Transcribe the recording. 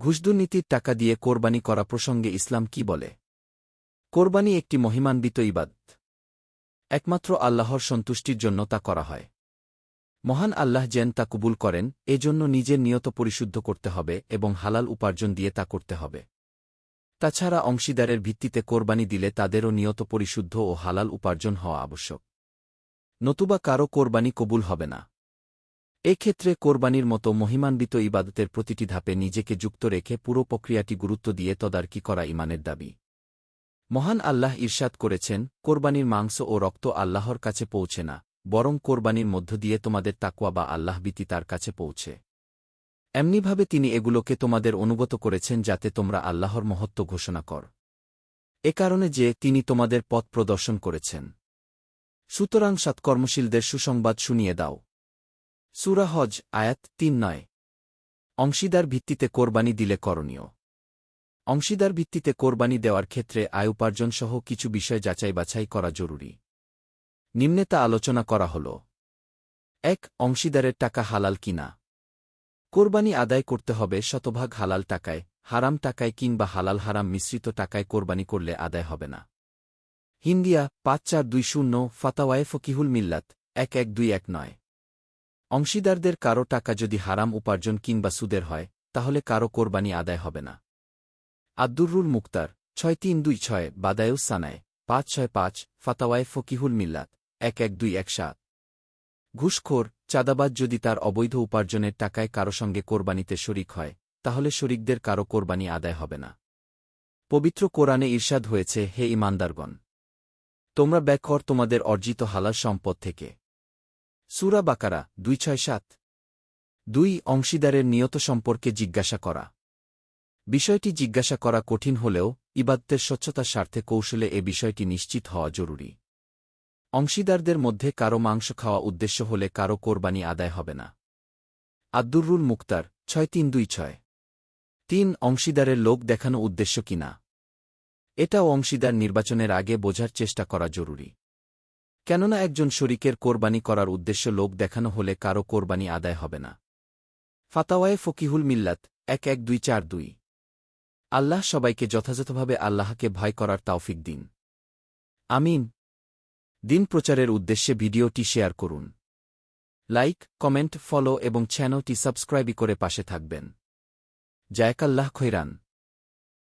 ঘুষদুর্নীতির টাকা দিয়ে কোরবানি করা প্রসঙ্গে ইসলাম কি বলে? কোরবানি একটি মহিমান্বিত ইবাদ একমাত্র আল্লাহর সন্তুষ্টির জন্য তা করা হয়। মহান আল্লাহ যেন তা কবুল করেন, এজন্য নিজের নিয়ত পরিশুদ্ধ করতে হবে এবং হালাল উপার্জন দিয়ে তা করতে হবে। তাছাড়া অংশীদারের ভিত্তিতে কোরবানি দিলে তাদেরও নিয়ত পরিশুদ্ধ ও হালাল উপার্জন হওয়া আবশ্যক। নতুবা কারও কোরবানি কবুল হবে না। এক্ষেত্রে কোরবানির মতো মহিমান্বিত ইবাদতের প্রতিটি ধাপে নিজেকে যুক্ত রেখে পুরো প্রক্রিয়াটি গুরুত্ব দিয়ে তদারকি করা ইমানের দাবি। মহান আল্লাহ ঈর্ষাদ করেছেন, কোরবানির মাংস ও রক্ত আল্লাহর কাছে পৌঁছে না, বরং কোরবানির মধ্য দিয়ে তোমাদের তাকুয়া বা আল্লাহবিতি তার কাছে পৌঁছে। এমনিভাবে তিনি এগুলোকে তোমাদের অনুগত করেছেন যাতে তোমরা আল্লাহর মহত্ব ঘোষণা কর। এ কারণে যে তিনি তোমাদের পথ প্রদর্শন করেছেন। সুতরাং সৎকর্মশীলদের সুসংবাদ শুনিয়ে দাও। সুরা হজ, আয়াত তিন নয়। অংশীদার ভিত্তিতে কোরবানি দিলে করণীয়। অংশীদার ভিত্তিতে কোরবানি দেওয়ার ক্ষেত্রে আয় উপার্জনসহ কিছু বিষয় যাচাই বাছাই করা জরুরি। নিম্নে তা আলোচনা করা হল। এক, অংশীদারের টাকা হালাল কিনা? কোরবানি আদায় করতে হবে শতভাগ হালাল টাকায়, হারাম টাকায় কিংবা হালাল হারাম মিশ্রিত টাকায় কোরবানি করলে আদায় হবে না। হিন্দিয়া, পাঁচ চার দুই শূন্য, ফাতাওয়ায়ে ফকিহুল মিল্লাত, এক এক দুই এক নয়। অংশীদারদের কারও টাকা যদি হারাম উপার্জন কিংবা সুদের হয়, তাহলে কারও কোরবানি আদায় হবে না। আদ্দুরুল মুক্তার, ছয় তিন দুই ছয় বাদায়ুস সানায়, পাঁচ ছয় পাঁচ, ফাতাওয়ায় ফকিহুল মিল্লাত, এক এক দুই এক সাত। ঘুষখোর, চাঁদাবাজ যদি তার অবৈধ উপার্জনের টাকায় কারও সঙ্গে কোরবানিতে শরিক হয়, তাহলে শরিকদের কারও কোরবানি আদায় হবে না। পবিত্র কোরআনে ঈর্ষাদ হয়েছে, হে ইমানদারগণ! তোমরা ব্যাকর তোমাদের অর্জিত হালাল সম্পদ থেকে সুরা বাকারা, দুই ছয় সাত। দুই, অংশীদারের নিয়ত সম্পর্কে জিজ্ঞাসা করা। বিষয়টি জিজ্ঞাসা করা কঠিন হলেও, ইবাদতের স্বচ্ছতার স্বার্থে কৌশলে এ বিষয়টি নিশ্চিত হওয়া জরুরি। অংশীদারদের মধ্যে কারও মাংস খাওয়া উদ্দেশ্য হলে কারও কোরবানি আদায় হবে না। আদ্দুরুল মুক্তার, ছয় তিন দুই ছয়। তিন, অংশীদারের লোক দেখানো উদ্দেশ্য কিনা? এটাও অংশীদার নির্বাচনের আগে বোঝার চেষ্টা করা জরুরি। কেননা একজন শরিকের কোরবানি করার উদ্দেশ্য লোক দেখানো হলে কারও কোরবানি আদায় হবে না। ফাতাওয়ায়ে ফকিহুল মিল্লাত, এক এক দুই চার দুই। আল্লাহ সবাইকে যথাযথভাবে আল্লাহকে ভয় করার তাওফিক দিন। আমিন। দিন প্রচারের উদ্দেশ্যে ভিডিওটি শেয়ার করুন। লাইক, কমেন্ট, ফলো এবং চ্যানেলটি সাবস্ক্রাইবই করে পাশে থাকবেন। জায়কাল্লাহ খৈরান।